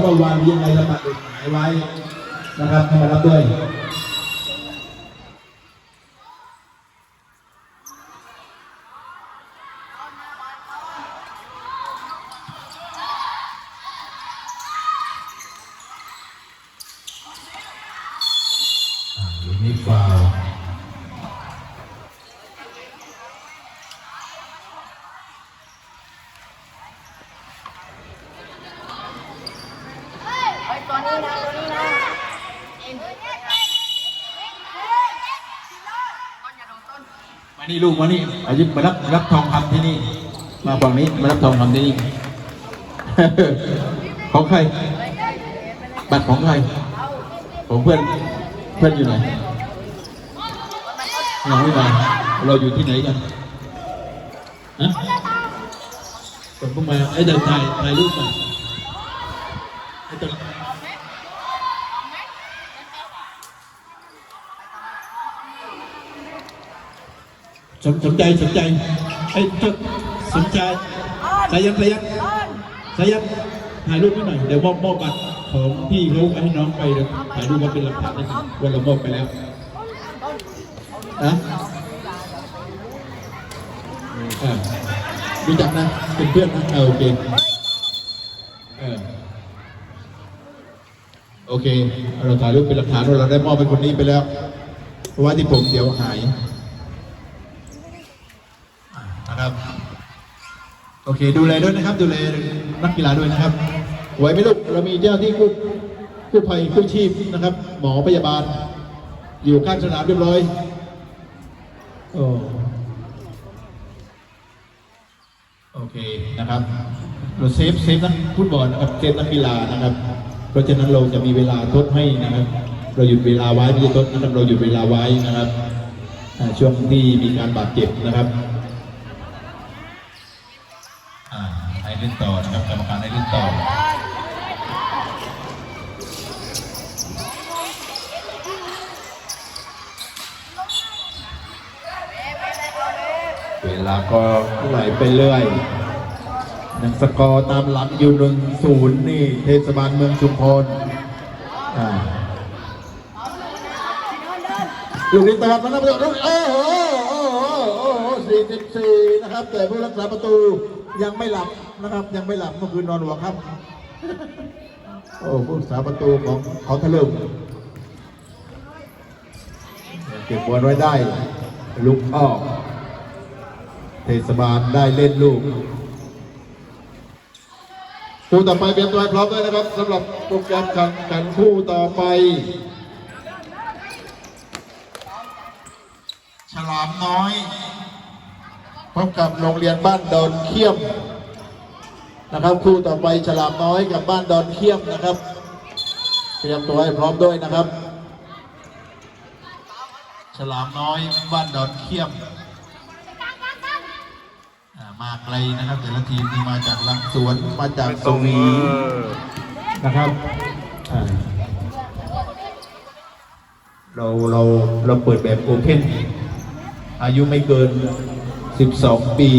เมื่อวานยังไงสมัครเด็กหายไว้นะครับให้มารับด้วยดูนี่ฟาวล์ ไอ้ตัวนี้นะตัวนี้นะเอ็น มา นี่ลูกมานี่อายุมารับรับทองคำที่นี่ มาฝั่งนี้มารับทองคำที่นี่ ของใคร บัตรของใครของเพื่อนเพื่อนอยู่ไหนยังไม่มาเราอยู่ที่ไหนกันฮะผมเพิ่งมาไอ้เดินถ่ายถ่ายรูปมาไอ้เดิน สนสนใจสนใจไอ้เจ้าสนใจสายันสายันสายันถ่ายรูปให้หน่อยเดี๋ยวมอบมอบบัตรของพี่เขาให้น้องไปเดี๋ยวถ่ายรูปมาเป็นหลักฐานนะครับว่าเรามอบไปแล้วนะอ่ารู้จักนะเป็นเพื่อนนะเออโอเคเออโอเค เราถ่ายรูปเป็นหลักฐานว่าเราได้มอบไปคนนี้ไปแล้ว เพราะว่าที่ผมเดี๋ยวหาย โอเค ดูแลด้วยนะครับ ดูแลนักกีฬาด้วยนะครับ ไหวไหมลูก เรามีเจ้าหน้าที่กู้กู้ภัยกู้ชีพนะครับ หมอพยาบาล อยู่ข้างสนามเรียบร้อยโอ้โอเคนะครับ เราเซฟเซฟนักฟุตบอลนะครับเซฟนักกีฬานะครับ เพราะฉะนั้นเราจะมีเวลาทดให้นะครับ เราหยุดเวลาไว้ไม่ใช่ทดนะครับเราหยุดเวลาไว้นะครับช่วงที่มีการบาดเจ็บนะครับ อ่าให้เล่นต่อนะครับกรรมการให้เล่นต่อเวลาก็ไหลไปเรื่อยหนึ่งสกอร์ตามหลังอยู่หนึ่งศูนย์นี่ เทศบาลเมืองชุมพรอ่าลูกนี้ตะวันมาแล้วลูโอ้โหโอ้โหโอ้โหสี่สิบสี่นะครับ แต่ผู้รักษาประตูยังไม่หลับ นะครับ ยังไม่หลับเมื่อคืนนอนหัวครับโอ้ผู้รักษาประตูของเขาทะลึ่งเก็บบอลไว้ได้ ลุกออกเทศบาลได้เล่นลูกคู่ต่อไปเตรียมตัวให้พร้อมด้วยนะครับสำหรับโปรแกรมการแข่งขันคู่ต่อไป ฉลามน้อยพบกับโรงเรียนบ้านดอนเขี้ยม นะครับ คู่ต่อไปฉลามน้อยกับบ้านดอนเขี้ยมนะครับ เตรียมตัวให้พร้อมด้วยนะครับ ฉลามน้อยบ้านดอนเขี้ยมมาไกลนะครับ แต่ละทีมนี่มาจากลังสวนมาจากสวีนะครับเราเราเราเปิดแบบโอเพนอายุไม่เกิน 12 ปี